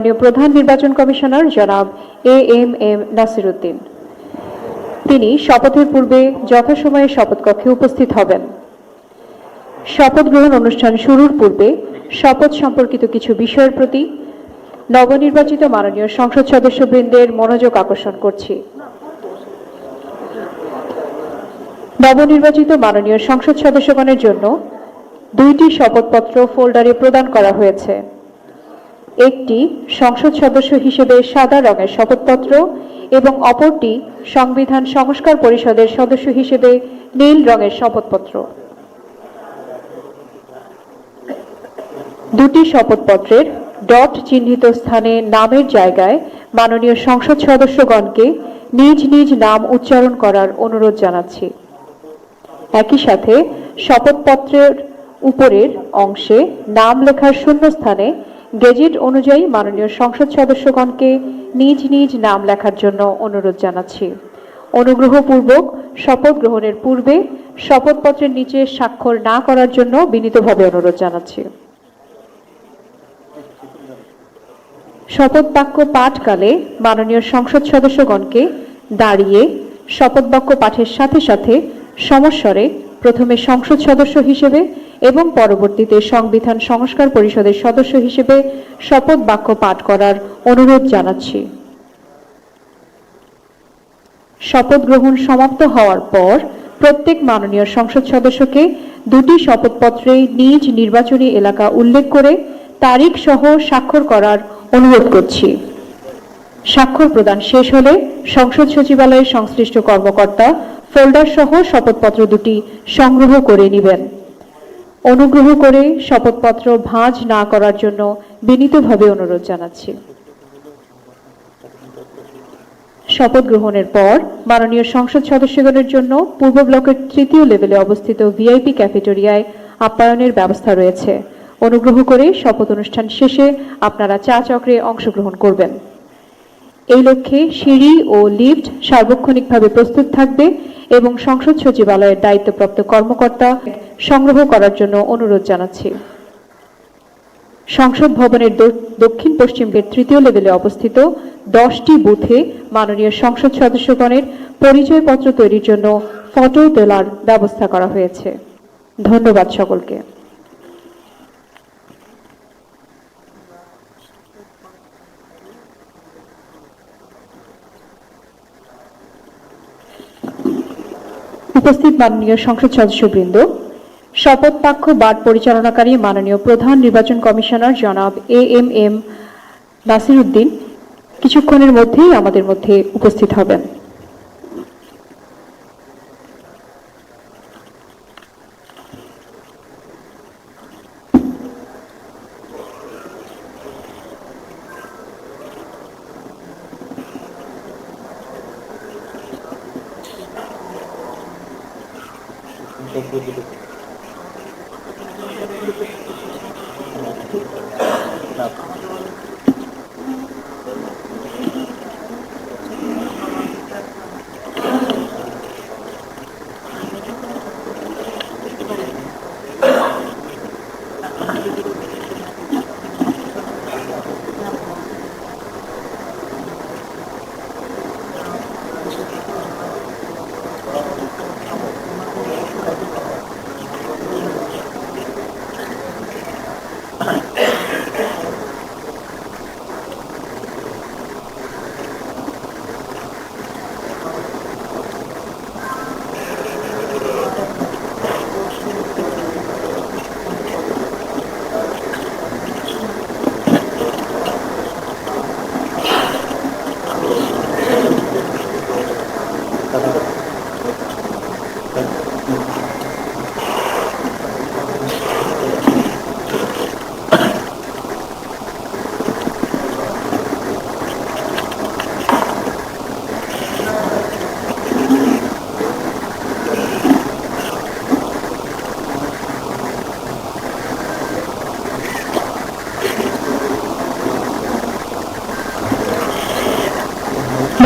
মাননীয় প্রধান নির্বাচন কমিশনার জনাব এ এম এম নাসিরুদ্দিন। তিনি শপথের পূর্বে যথাসময়ে শপথ কক্ষে উপস্থিত হবেন। শপথ গ্রহণ অনুষ্ঠান শুরুর পূর্বে শপথ সম্পর্কিত কিছু বিষয়ের প্রতি নবনির্বাচিত মাননীয় সংসদ সদস্যবৃন্দের মনোযোগ আকর্ষণ করছি। নবনির্বাচিত মাননীয় সংসদ সদস্যগণের জন্য দুইটি শপথপত্র ফোল্ডারে প্রদান করা হয়েছে। একটি সংসদ সদস্য হিসেবে সাদা রঙের শপথপত্র এবং অপরটি সংবিধান সংস্কার পরিষদের সদস্য হিসেবে নীল রঙের শপথপত্র। দুটি শপথপত্রের ডট চিহ্নিত স্থানে নামের জায়গায় মাননীয় সংসদ সদস্যগণকে নিজ নিজ নাম উচ্চারণ করার অনুরোধ জানাচ্ছি। একই সাথে শপথপত্রের উপরের অংশে নাম লেখার শূন্যস্থানে গেজেট অনুযায়ী মাননীয় সংসদ সদস্যগণকে নিজ নিজ নাম লেখার জন্য অনুরোধ জানাচ্ছি। অনুগ্রহপূর্বক শপথ গ্রহণের পূর্বে শপথপত্রের নিচে স্বাক্ষর না করার জন্য বিনীতভাবে অনুরোধ জানাচ্ছি। শপথ বাক্য পাঠকালে মাননীয় সংসদ সদস্যগণকে দাঁড়িয়ে শপথ বাক্য পাঠের সাথে সাথে সমস্বরে প্রথমে সংসদ সদস্য হিসেবে এবং পরবর্তীতে সংবিধান সংস্কার পরিষদের সদস্য হিসেবে শপথ বাক্য পাঠ করার অনুরোধ জানাচ্ছি। শপথ গ্রহণ সমাপ্ত হওয়ার পর প্রত্যেক মাননীয় সংসদ সদস্যকে দুটি শপথপত্রে নিজ নির্বাচনী এলাকা উল্লেখ করে তারিখ সহ স্বাক্ষর করার অনুরোধ করছি। স্বাক্ষর প্রদান শেষ হলে সংসদ সচিবালয়ের সংশ্লিষ্ট কর্মকর্তা, ফোল্ডার সহ শপথপত্র দুটি সংগ্রহ করে নেবেন। অনুগ্রহ করে শপথপত্র ভাঁজ না করার জন্য বিনীতভাবে অনুরোধ জানাচ্ছি। শপথ গ্রহণের পর মাননীয় সংসদ সদস্যগণের জন্য পূর্ব ব্লকের তৃতীয় লেভেলে অবস্থিত ভিআইপি ক্যাফেটেরিয়ায় আপ্যায়নের ব্যবস্থা রয়েছে। অনুগ্রহ করে শপথ অনুষ্ঠান শেষে আপনারা চা চক্রে অংশগ্রহণ করবেন। এই লক্ষ্যে সিঁড়ি ও লিফট সার্বক্ষণিকভাবে প্রস্তুত থাকবে এবং সংসদ সচিবালয়ের দায়িত্বপ্রাপ্ত কর্মকর্তা সংগ্রহ করার জন্য অনুরোধ জানাচ্ছি। সংসদ ভবনের দক্ষিণ পশ্চিম গেট তৃতীয় লেভেলে অবস্থিত দশটি বুথে মাননীয় সংসদ সদস্যগণের পরিচয়পত্র তৈরির জন্য ফটো তোলার ব্যবস্থা করা হয়েছে। ধন্যবাদ সকলকে। উপস্থিত মাননীয় সংসদ সদস্যবৃন্দ, শপথ পাক্ষ বাদ পরিচালনাকারী মাননীয় প্রধান নির্বাচন কমিশনার জনাব A M M Nasir Uddin কিছুক্ষণের মধ্যেই আমাদের মধ্যে উপস্থিত হবেন। বক্তব্য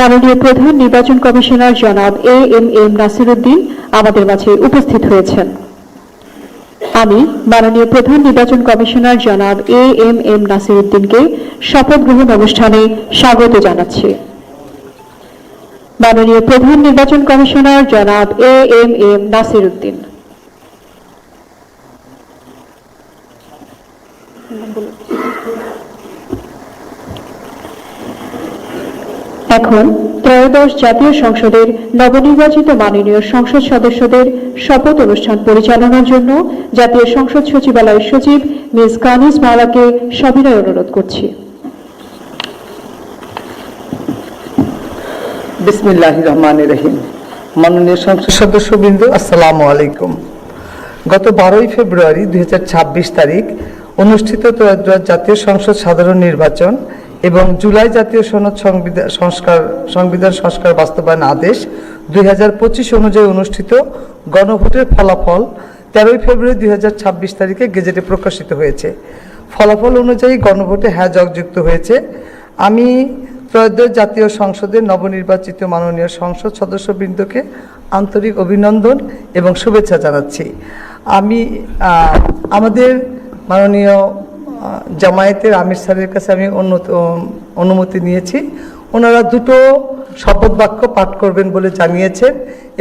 মাননীয় প্রধান নির্বাচন কমিশনার জনাব এ এম এম নাসিরুদ্দিন আমাদের মাঝে উপস্থিত হয়েছেন। আমি মাননীয় প্রধান নির্বাচন কমিশনার জনাব এ এম এম নাসির উদ্দিনকে শপথ গ্রহণ অনুষ্ঠানে স্বাগত জানাচ্ছি। মাননীয় প্রধান নির্বাচন কমিশনার জনাব এ এম এম নাসির এখন ত্রয়োদশ জাতীয় সংসদের নবনির্বাচিত মাননীয় সংসদ সদস্যদের শপথ অনুষ্ঠান পরিচালনার জন্য জাতীয় সংসদ সচিবালয়ের সচিব মিস কানিস মালাকে সবিনয় অনুরোধ করছি। বিসমিল্লাহ রহমান রহিম। মাননীয় সংসদ সদস্যবৃন্দ, আসসালামু আলাইকুম। গত বারোই ফেব্রুয়ারি দুই হাজার ছাব্বিশ তারিখ অনুষ্ঠিত ত্রয়োদশ জাতীয় সংসদ সাধারণ নির্বাচন এবং জুলাই জাতীয় সনদ সংবিধান সংস্কার সংবিধান সংস্কার বাস্তবায়ন আদেশ দুই হাজার পঁচিশ অনুযায়ী অনুষ্ঠিত গণভোটের ফলাফল তেরোই ফেব্রুয়ারি দু হাজার ছাব্বিশ তারিখে গেজেটে প্রকাশিত হয়েছে। ফলাফল অনুযায়ী গণভোটে হ্যাঁ যুক্ত হয়েছে। আমি ত্রয়োদশ জাতীয় সংসদের নবনির্বাচিত মাননীয় সংসদ সদস্যবৃন্দকে আন্তরিক অভিনন্দন এবং শুভেচ্ছা জানাচ্ছি। আমি আমাদের মাননীয় জামায়াতের আমির স্যারের কাছে আমি অনুমতি নিয়েছি। ওনারা দুটো শপথ বাক্য পাঠ করবেন বলে জানিয়েছেন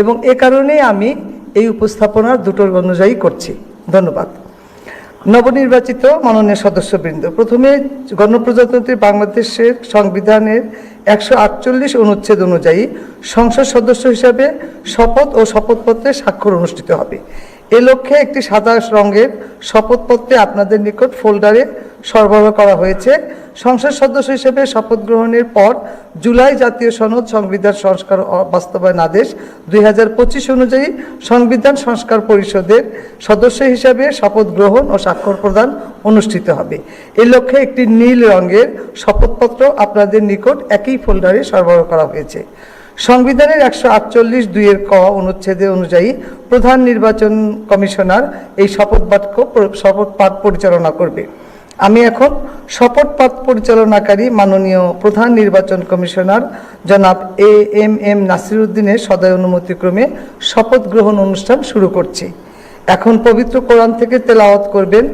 এবং এ কারণেই আমি এই উপস্থাপনার দুটোর অনুযায়ী করছি। ধন্যবাদ। নবনির্বাচিত মাননীয় সদস্যবৃন্দ, প্রথমে গণপ্রজাতন্ত্রী বাংলাদেশের সংবিধানের একশো আটচল্লিশ অনুচ্ছেদ অনুযায়ী সংসদ সদস্য হিসাবে শপথ ও শপথপত্রে স্বাক্ষর অনুষ্ঠিত হবে। এ লক্ষ্যে একটি সাদা রঙের শপথপত্রে আপনাদের নিকট ফোল্ডারে সরবরাহ করা হয়েছে। সংসদ সদস্য হিসেবে শপথ গ্রহণের পর জুলাই জাতীয় সনদ সংবিধান সংস্কার বাস্তবায়ন আদেশ দুই হাজার পঁচিশ অনুযায়ী সংবিধান সংস্কার পরিষদের সদস্য হিসাবে শপথ গ্রহণ ও স্বাক্ষর প্রদান অনুষ্ঠিত হবে। এ লক্ষ্যে একটি নীল রঙের শপথপত্র আপনাদের নিকট একই ফোল্ডারে সরবরাহ করা হয়েছে। সংবিধানের একশো আটচল্লিশ দুইয়ের ক অনুচ্ছেদে অনুযায়ী প্রধান নির্বাচন কমিশনার এই শপথ বাক্য শপথ পাঠ পরিচালনা করবে। আমি এখন শপথ পাঠ পরিচালনাকারী মাননীয় প্রধান নির্বাচন কমিশনার জনাব এ এম এম নাসিরুদ্দিনের সদয় অনুমতিক্রমে শপথ গ্রহণ অনুষ্ঠান শুরু করছি। এখন পবিত্র কোরআন থেকে তেলাওয়াত করবেন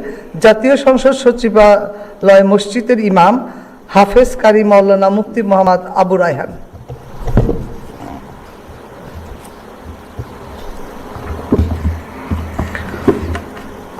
জাতীয় সংসদ সচিবালয় মসজিদের ইমাম হাফেজ কারি মৌলানা মুফতি মোহাম্মদ আবু রায়হান।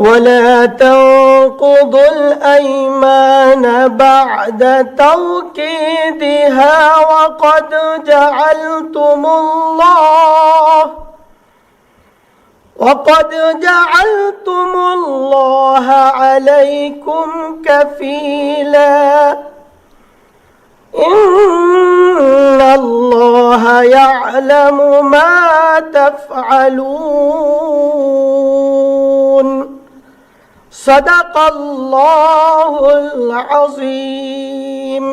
ولا تنقضوا الأيمان بعد توكيدها وقد جعلتم الله وقد جعلتم الله عليكم كفيلا. إن الله يعلم ما تفعلون. صدق الله العظيم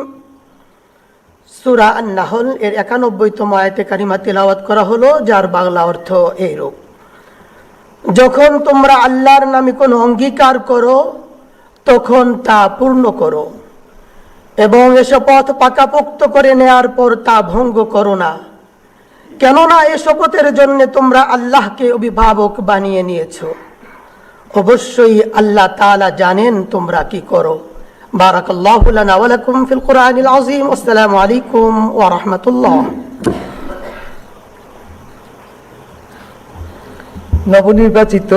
সুরা আন্নাহল এর একানব্বইতম আয়তে কারিমা তেলাওয়াত করা হলো যার বাংলা অর্থ এইরূপ যখন তোমরা আল্লাহর নামে কোনো অঙ্গীকার করো তখন তা পূর্ণ করো এবং এসব পথ পাকাপোক্ত করে নেয়ার পর তা ভঙ্গ করো না কেননা এ শপথের জন্য তোমরা আল্লাহকে অভিভাবক বানিয়ে নিয়েছো অবশ্যই আল্লাহ তাআলা জানেন তোমরা কি করো। লাকুম ফিল কুরআনিল আযীম। আসসালামু আলাইকুম ওয়া রাহমাতুল্লাহ। নবনির্বাচিত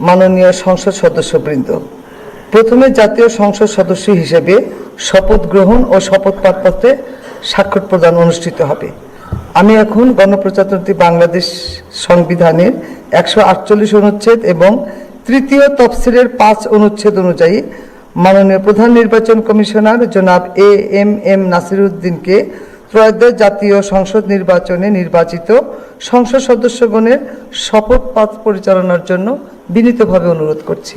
মাননীয় সংসদ সদস্যবৃন্দ, প্রথমে জাতীয় সংসদ সদস্য হিসেবে শপথ গ্রহণ ও শপথ পাঠপত্রে স্বাক্ষর প্রদান অনুষ্ঠিত হবে। আমি এখন গণপ্রজাতন্ত্রী বাংলাদেশ সংবিধানের একশো আটচল্লিশ অনুচ্ছেদ এবং তৃতীয় তফসিলের পাঁচ অনুচ্ছেদ অনুযায়ী মাননীয় প্রধান নির্বাচন কমিশনার জনাব এ এম এম নাসিরুদ্দিনকে ত্রয়োদশ জাতীয় সংসদ নির্বাচনে নির্বাচিত সংসদ সদস্যগণের শপথ পাঠ পরিচালনার জন্য বিনীতভাবে অনুরোধ করছি।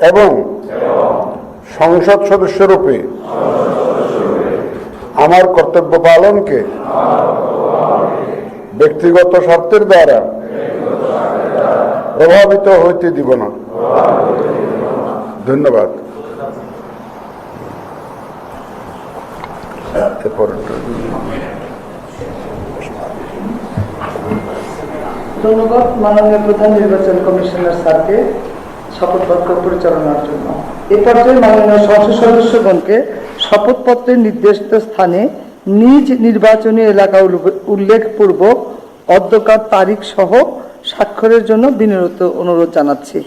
এবং সংসদ সদস্য রূপে আমার কর্তব্য পালনকে ব্যক্তিগত স্বার্থের দ্বারা প্রভাবিত হইতে দিব না। ধন্যবাদ। ধন্যবাদ। মাননীয় প্রধান নির্বাচন কমিশনার স্যারকে। শপথ বাক্য পরিচালনার জন্য। এ পর্যায়ে মাননীয় সংসদ সদস্যগণকে শপথপত্রের নির্দেশিত স্থানে নিজ নির্বাচনী এলাকা উল্লেখপূর্বক অধ্যকার তারিখ সহ স্বাক্ষরের জন্য বিনীত অনুরোধ জানাচ্ছি।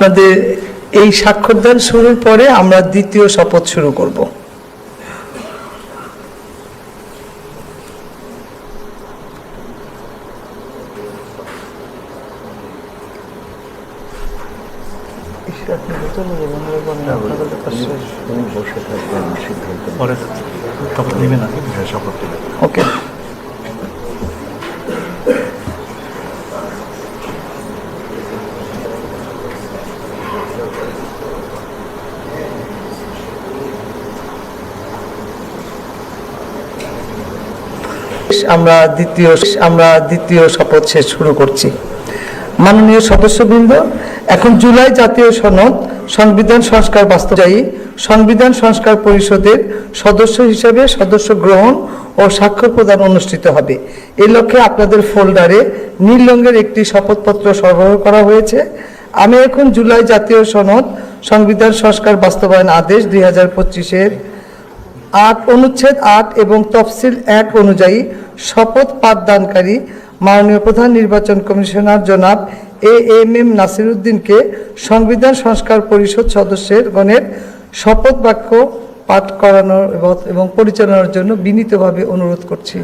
আপনাদের এই স্বাক্ষরদান শুরুর পরে আমরা দ্বিতীয় শপথ শুরু করব। ওকে। আমরা দ্বিতীয় আমরা দ্বিতীয় শপথ শেষ শুরু করছি। মাননীয় সদস্যবৃন্দ, এখন জুলাই জাতীয় সনদ, সংবিধান সংস্কার বাস্তবায়ী, সংবিধান সংস্কার পরিষদের সদস্য হিসেবে সদস্য গ্রহণ ও স্বাক্ষর প্রদান অনুষ্ঠিত হবে। এই লক্ষ্যে আপনাদের ফোল্ডারে নীল রঙের একটি শপথপত্র সরবরাহ করা হয়েছে। আমি এখন জুলাই জাতীয় সনদ, সংবিধান সংস্কার বাস্তবায়ন আদেশ দুই হাজার পঁচিশের আট অনুচ্ছেদ আট এবং তফসিল এক অনুযায়ী শপথ পাঠদানকারী মাননীয় প্রধান নির্বাচন কমিশনার জনাব এ এম এম নাসিরুদ্দিনকে সংবিধান সংস্কার পরিষদ সদস্যের গণের শপথ বাক্য পাঠ করানোর এবং- এবং পরিচালনার জন্য বিনীতভাবে অনুরোধ করছি।